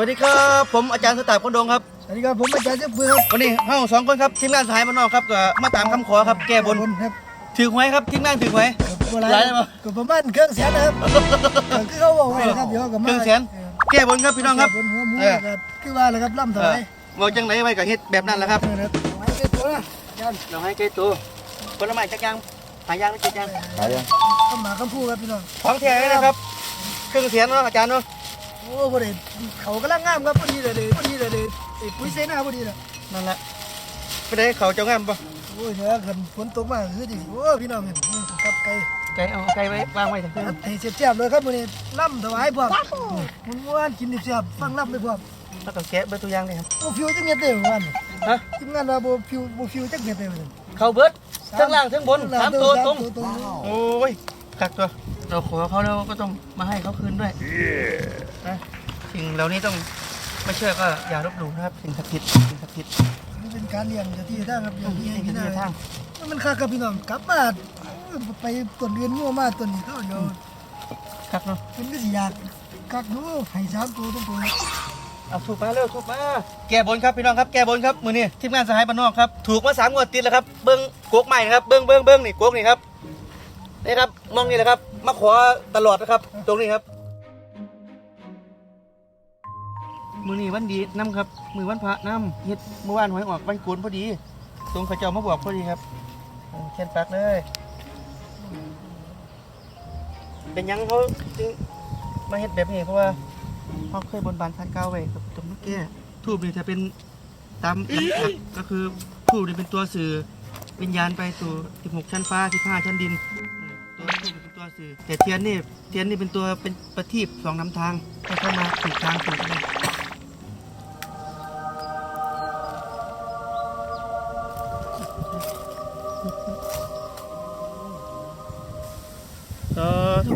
วัสดีครับ ผมอาจารย์สตาร์คนดงครับ สวัสดีครับผมอาจารย์เจ้าเฟืองครับวันนี้เฮาสองคนครับทีมงานสหายมานนอกครับก็มาตามคำขอครับแก้บนครับถือหวยครับทีมงานถือหวยกับหลายเลยปะกับประมาณเครื่องแสนนะครับก็คือเขาบอกไว้นะครับเดี๋ยวกับมาเครื่องแสนแก้บนครับพี่น้องครับบนหัวหมูเออก็คือว่าแหละครับล่ำถเอวาอยเราจังไหนไว้กับเฮ็ดแบบนั้นแหละครับเออครับถวายเป็นตัวนะอาจารย์เราให้แก้ตัวผลไม้จักอยางหายางไม่เจ็ดอยางหายยังข้าวหมากข้าวพูครับพี่น้องของแท้เลยนะครับเครื่องเสียงเนาะอาจารย์เนาะ โอ้พอดีเขากำลังงามครับพอดีเลยเลยพอดีเลยเลยไอ้ปุ๋ยเซน่าพอดีเลยนั่นแหละไปได้เขาเจ้างามปะโอ้ยเดี๋ยวกันฝนตกมาคือดิโอ้พี่น้องเห็นกับไก่ไก่เอาไก่ไว้วางไว้ทั้งคืนให้เสียบๆเลยครับมื้อนี้ล่ำถวายพร้อมมันม่วนกินเสียบๆฟังล่ำไปพร้อมแล้วก็แกะเบอร์ตัวอย่างเลยครับโอ้ฟิวจังเม็ดเด้อวันฮะทีมงานว่าบ่ฟิวบ่ฟิวจังเม็ดเด้อเขาเบิร์ดทั้งล่างทั้งบนสามตัวตรงตรงโอ้ยกักตัว เราขอเขาแล้วก็ต้องมาให้เขาคืนด้วยนะสิ่งเหล่านี้ต้องไม่เชื่อก็อย่าลบหลู่นะครับ สิ่งศักดิ์สิทธิ์สิ่งศักดิ์สิทธิ์นี่เป็นการเลี้ยงเจ้าที่ทางครับเลี้ยงที่ให้สิ่งกินศักดิ์ได้สิทธิ์ทางมันค่ากับพี่น้องกลับมาไปต้นเดือนงัวมาต้นนี้เขาเดี๋ยวกักเนาะมันก็สิอยากกักดูให้สามตัวตรงตัวเอาถูกมาเร็วถูกมาแก้บนครับพี่น้องครับแก้บนครับมือนี้ทีมงานสหายบ้านนอกครับถูกมาสามงวดติดแล้วครับเบิ้งโกกใหม่นะครับเบิ้งเบิ้งเบิ้งนี่โกกนี่ครับ นี่ครับมองนี่แหละครับ มาขอตลอดนะครับ ตรงนี้ครับ มือนี้วันดีน้ำครับ มือวันพระน้ำเฮ็ดเมื่อวานหวยออกวันโกนพอดี ตรงเขาเจ้ามาบอกพอดีครับเออเช่นปักเลย เป็นหยังเขาจึงมาเฮ็ดแบบนี้เพราะว่าเขาเคยบนบานพันเก้าไว้กับตรงเมื่อกี้ทูบนี่จะเป็นตามลำดับก็คือทูบนี่เป็นตัวสื่อวิญญาณไปสู่16ชั้นฟ้า15ชั้นดิน สื่อแต่เทียนนี่เทียนนี่เป็นตัวเป็นประทีปสองนำทางให้เข้ามาถูกทางถูกทางสาธุ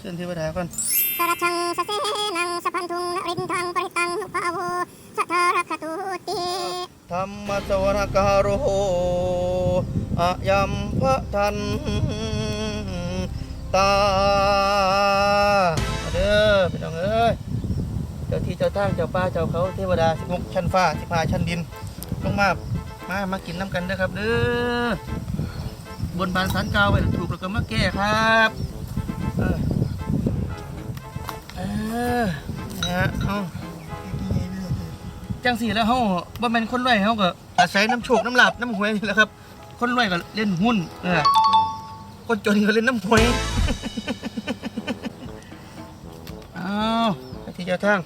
เชิญเทวดาก่อนสารชังสะเสนังสะพันธุงนรินทังปริตังนุภาโวสัทธารักขตุติ ธรรมสวรการโหอะยัมพะทันตามาเด้อพี่น้องเอ้ยเจ้าที่เจ้าทางเจ้าป่าเจ้าเขาเทวดาสิบหกชั้นฟ้าสิบห้าชั้นดินลงมามามากินน้ำกันเด้ครับเด้อบนบานสันกาวไว้ถูกแล้วก็มาแก้ครับเออเออนะฮะเอา จังสี่แล้วเฮาบ่แม่นคนรวยเฮาก็อาศัยน้ำโชคน้ำลาบน้ำหวยนี่แหละครับ คนรวยก็เล่นหุ้นเออคนจนก็เล่นน้ำหวยอ้าวไปที่เจ้าทาง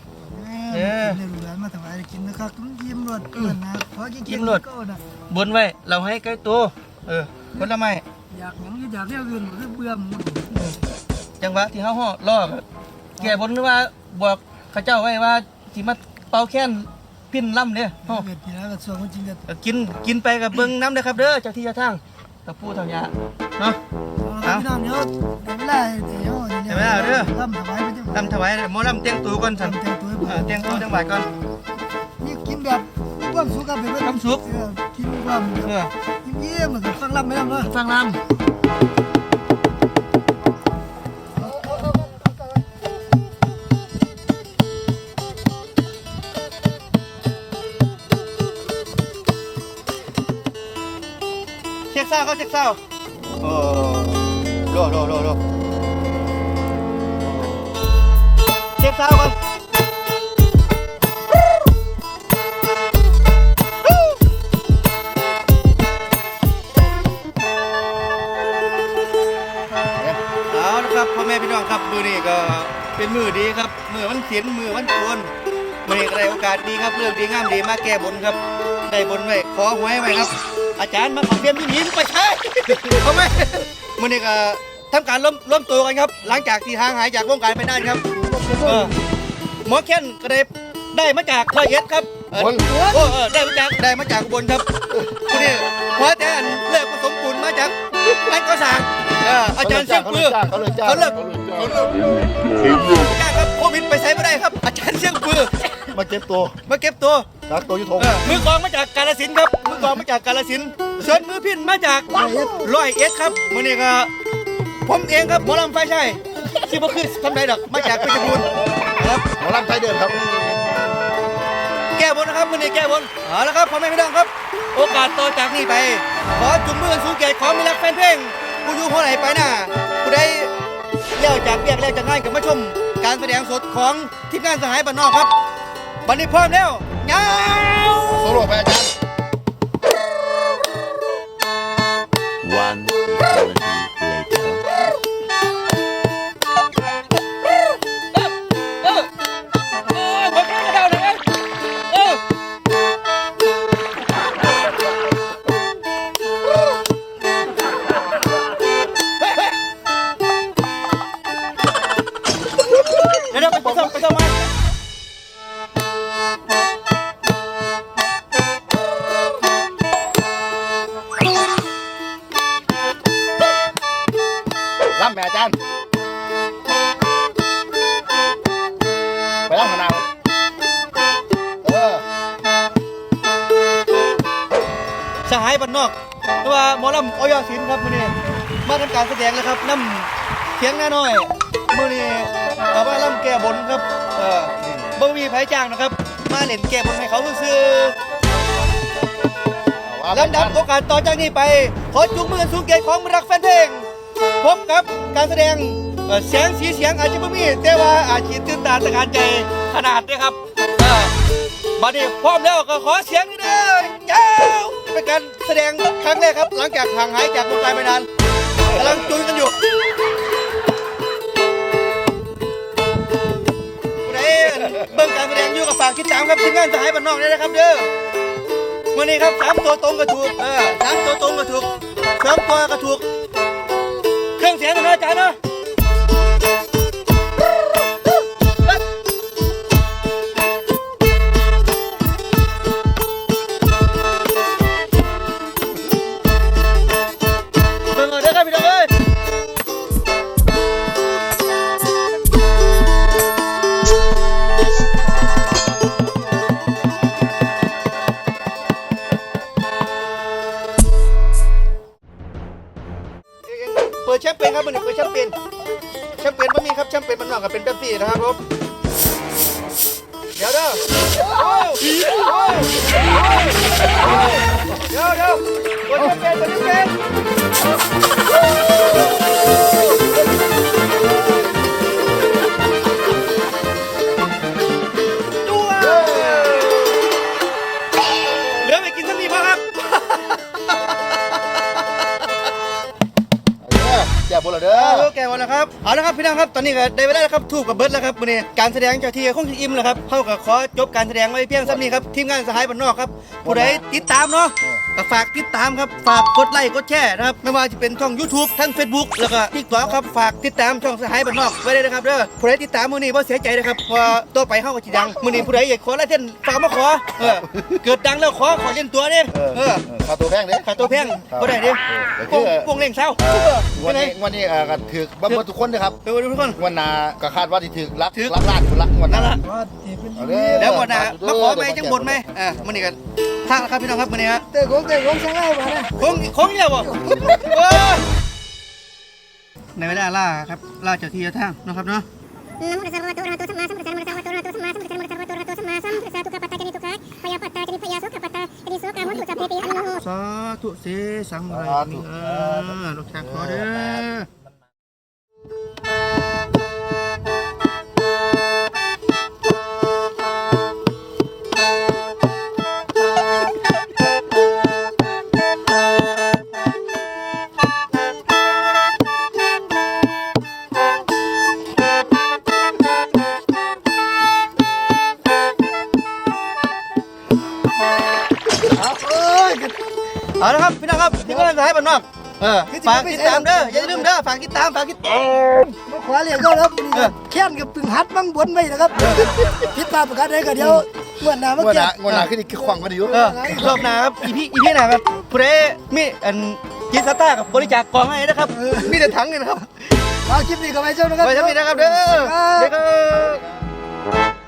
เออเรื่องหลานมาถวายกินนะครับยิ้มรวดเกินนะขอกินยิ้มรวดก็นะบนไว้ เราให้ใกล้ตัวเออผลไม้อยากหยังอยากเรียกอื่นคือเบื่อมเออจังหวะที่เฮาฮอดล่อก็แก่บนหรือว่าบอกเขาเจ้าไว้ว่าสิมาเป่าแค้น พินล่ำเด้อเฮาเกิดทีแล้วก็ส่วนจริงก็ก็กินกินไปกับเบิ่งน้ำเด้อครับเด้อเจ้าที่เจ้าทางกับผู้เฒ่ายาเนาะ เอาพี่น้องเดี๋ยวเวลาเดี๋ยวเดี๋ยวเวลาเด้อ ล่ำถวายไปเจ้าลำถวายหมอลำเตียงตัวก่อนสันทำแต่งตัวให้เออเตียงตัวจังหวัดก่อน นี่กินแบบความสุขกับเป็นความสุข เออกินความเออเยี่ยมเหมือนกับฟังล่ำไม่ล่ำเลยฟังลำ เช็คเศร้าเขาเช็คเศร้าโอ้โลโลโลโลเช็คเศร้าก่อนเอาละครับพ่อแม่พี่น้องครับมือนี้ก็เป็นมือดีครับมือวันเสียนมือวันโกนมือนี้ก็ได้โอกาสดีครับเรื่องดีงามดีมาแก้บนครับ ได้บนไว้ขอหวยไว้ครับ อาจารย์มาขอเพียมยิ้มไปใช่เขาไหมมือนี้ก็ทำการร่วมร่วมตัวกันครับ หลังจากที่ห่างหายจากวงการไปนานครับเออหมอเค้นก็ได้ได้มาจากร้อยเอ็ดครับเออโอ้เออได้มาจากได้มาจากอุบลครับทีนี้พอแต่อันเลิกผสมปูนมาจากร้านก่อสร้างเอออาจารย์เสี่ยงปือเขาเลยจ้างเขาเลิกเขาเลยจ้างจ้างครับโควิดไปใช้ไม่ได้ครับ อาจารย์ ก็บตัวมาเก็บตัวจากตัวยุทธงเออมือกลองมาจากกาลสินธุ์ครับ มือกลองมาจากกาลสินธุ์ส่วนมือพินมาจากร้อยเอ็ดครับมื่อนี้ก็ผมเองครับหมอลำไฟใช่ที่บ่คือทำไรดอกมาจากเพชรบูรณ์ครับ หมอลำไทยเดินครับ แก้บนนะครับมื่อนี้แก้บนเอาละครับพ่อแม่พี่น้องครับ โอกาสต่อจากนี้ไป ขอจุ่มมือสู่เกียรติขอมีรักแฟนเพลงผู้อยู่หัวไหนไปหน้าผู้ใดเลี้ยวจากเบียกเลี้ยวจากงานกับมาชม การแสดงสดของทีมงานสหายบ้านนอกครับ บันนี้พร้อมแล้วเงาโซโล่ไปอาจารย์ One eternity later. เออโอ้ยผมแค่กระเดาเลยเออเดี๋ยวเดี๋ยวไปส่งไปส่งมา หายบ้านนอกหรือว่าหมอลำออยศิลป์ครับมื้อนี้มาทำการแสดงแล้วครับน้ำเสียงน้อยๆมื้อนี้เอามาลำแก้บนครับเออบ่มีไผจ้างนะครับ มาเล่นแก้บนให้เขาซื่อๆลำดับโอกาสต่อจากนี้ไป ขอจุงมือสู่เกียรติของรักแฟนเพลงพบกับการแสดงเอ่อเสียงสีเสียงอาจจะไม่มีแต่ว่าอาจจะตื่นตาตะการใจขนาดนี้ครับเออบัดนี้พร้อมแล้วก็ขอเสียงนิดนึงยาวเป็นการ แสดงครั้งแรกครับ หลังจากห่างหายจากวงการไปนานกำลังจูนกันอยู่ผู้ใดเบิ่งการแสดงอยู่กับฝากติดตามครับทีมงานสหายบ้านนอกด้วยนะครับเด้อวันนี้ครับสามตัวตรงก็ถูกเออสามตัวตรงก็ถูกสองตัวก็ถูกเครื่องเสียงนะอาจารย์เนาะ แชมเปญแชมเปญบะมีครับแชมเปญมันนอกกับเป็นเป๊ปซี่นะครับผมเดี๋ยวเด้อโอ้ยโอ้โอ้เดี๋ยวเดี๋ยวเปิดแชมเป อโอเควันนะครับเอาละครับพี่น้องครับตอนนี้ก็ได้เวลาแล้วครับถูกกับเบิร์ดแล้วครับวันนี้การแสดงเจ้าที่คงจะอิ่มแล้วครับเข้ากับขอจบการแสดงไว้เพียงสักนี้ครับทีมงานสหายบ้านนอกครับผู้ใดติดตามเนาะ ก็ฝากติดตามครับ ฝากกดไลค์กดแชร์นะครับ ไม่ว่าจะเป็นช่อง YouTube ทั้ง Facebook แล้วก็ทิกตอกครับ ฝากติดตามช่องสหายบ้านนอกไว้เลยนะครับเด้อผู้ใดติดตามมือนี้บ่เสียใจนะครับเพอต่อไปเข้ากับจีดังมือนี้ผู้ใดอยากขอลายเส้นฝากมาขอเออเกิดดังแล้วขอขอเล่นตัวเด้เออเอเอออค่าตัวแพงเด้ขาตัวแพงบ่ได้เด้เออวงวงเล่งเศร้าวันนี้วันนี้เอ่อก็ถือบัมเบอร์ทุกคนนะครับเดี๋ยวทุกคน วันหนาก็คาดว่าที่ถือลักถึกลักล้านคนละวันหนั่นั้นนละว่าเจ็บเป็นเอาเรื่เด้อเดี๋ยวหมดนะมาขอไหมจังบนไหมอ่ามันนี่กัน ทางครับพี่น้องครับมันนี่ฮะเตะของเตะของช่างไอ้มาเนี่ยคงคงนี่แหละบ่เออในเวลาล่าครับล่าเจ้าที่เจ้าทางนะครับเนาะนะโมตัสสะภะคะวะโตอะระหะโตสัมมาสัมพุทธัสสะนะโมตัสสะภะคะวะโตอ เอาละครับพี่น้องครับที่บ้านสายบ้านนอกเออฝากติดตามเด้ออย่าลืมเด้อฝากติดตามฝากติดตามมาขวาเรียกก็ครับนี่ครับแค้นกับตึงหัดมั่งบนไว้นะครับพิษตาประกาศได้ก็เดี๋ยวเมื่อหน้าเมื่องวันกี้หน้างวันหน้าขึ้นอีกขวางก็ดีอยู่เออรอบหน้าครับอีพี่อีพี่หน้าครับผู้ใดมีอันจิตสตาร์กับบริจาคกองให้นะครับ มีแต่ถังนี่นะครับเอาคลิปนี้ก็ไปเจ้านะครับไว้ทำนี้นะครับเด้อเด็กครับ